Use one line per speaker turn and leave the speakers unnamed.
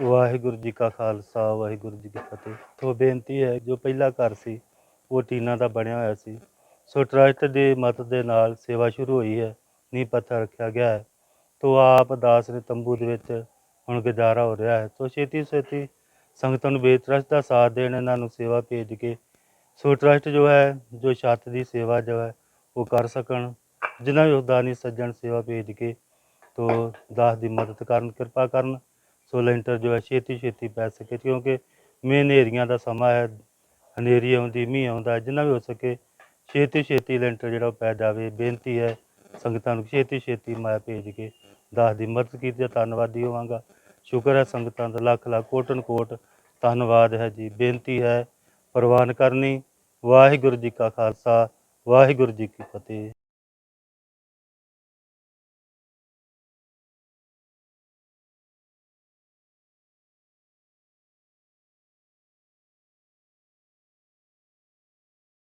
ਵਾਹਿਗੁਰੂ ਜੀ ਕਾ ਖਾਲਸਾ, ਵਾਹਿਗੁਰੂ ਜੀ ਕੀ ਫਤਿਹ। ਤੋਂ ਬੇਨਤੀ ਹੈ, ਜੋ ਪਹਿਲਾ ਘਰ ਸੀ, ਉਹ ਟੀਨਾ ਦਾ ਬਣਿਆ ਹੋਇਆ ਸੀ। ਸੋ ਟਰਸਟ ਦੀ ਮਦਦ ਦੇ ਨਾਲ ਸੇਵਾ ਸ਼ੁਰੂ ਹੋਈ ਹੈ, ਨੀਂਹ ਪੱਥਰ ਰੱਖਿਆ ਗਿਆ ਹੈ। ਤੋ ਆਪ ਦਾਸ ਨੇ ਤੰਬੂ ਦੇ ਵਿੱਚ ਹੁਣ ਗੁਜ਼ਾਰਾ ਹੋ ਰਿਹਾ ਹੈ। ਤੋ ਛੇਤੀ ਛੇਤੀ ਸੰਗਤਾਂ ਨੂੰ ਵੇ ਦਾ ਸਾਥ ਦੇਣ, ਇਹਨਾਂ ਨੂੰ ਸੇਵਾ ਭੇਜ ਕੇ ਸੋ ਟਰਸਟ ਜੋ ਹੈ, ਜੋ ਛੱਤ ਦੀ ਸੇਵਾ ਜੋ ਹੈ, ਉਹ ਕਰ ਸਕਣ। ਜਿਨ੍ਹਾਂ ਵੀ ਉਦਾਨੀ ਸੱਜਣ ਸੇਵਾ ਭੇਜ ਕੇ ਤੋ ਦਾਸ ਦੀ ਮਦਦ ਕਰਨ, ਕਿਰਪਾ ਕਰਨ। ਸੋ ਲੈਂਟਰ ਜੋ ਹੈ ਛੇਤੀ ਛੇਤੀ ਪੈ ਸਕੇ, ਕਿਉਂਕਿ ਮੀਂਹ ਹਨੇਰੀਆਂ ਦਾ ਸਮਾਂ ਹੈ, ਹਨੇਰੀ ਆਉਂਦੀ, ਮੀਂਹ ਆਉਂਦਾ, ਜਿੰਨਾ ਵੀ ਹੋ ਸਕੇ, ਛੇਤੀ ਛੇਤੀ ਲੈਂਟਰ ਜਿਹੜਾ ਉਹ ਪੈ ਜਾਵੇ, ਬੇਨਤੀ ਹੈ ਸੰਗਤਾਂ ਨੂੰ ਛੇਤੀ ਛੇਤੀ ਮਾਇਆ ਭੇਜ ਕੇ ਦਾਸ ਦੀ ਮਦਦ ਕੀਤੀ ਤਾਂ ਧੰਨਵਾਦੀ ਹੋਵਾਂਗਾ। ਸ਼ੁਕਰ ਹੈ ਸੰਗਤਾਂ ਦਾ, ਲੱਖ ਲੱਖ ਕੋਟਨ ਕੋਟ, ਧੰਨਵਾਦ ਹੈ ਜੀ, ਬੇਨਤੀ ਹੈ ਪ੍ਰਵਾਨ ਕਰਨੀ। ਵਾਹਿਗੁਰੂ ਜੀ ਕਾ ਖਾਲਸਾ, ਵਾਹਿਗੁਰੂ ਜੀ ਕੀ ਫਤਿਹ।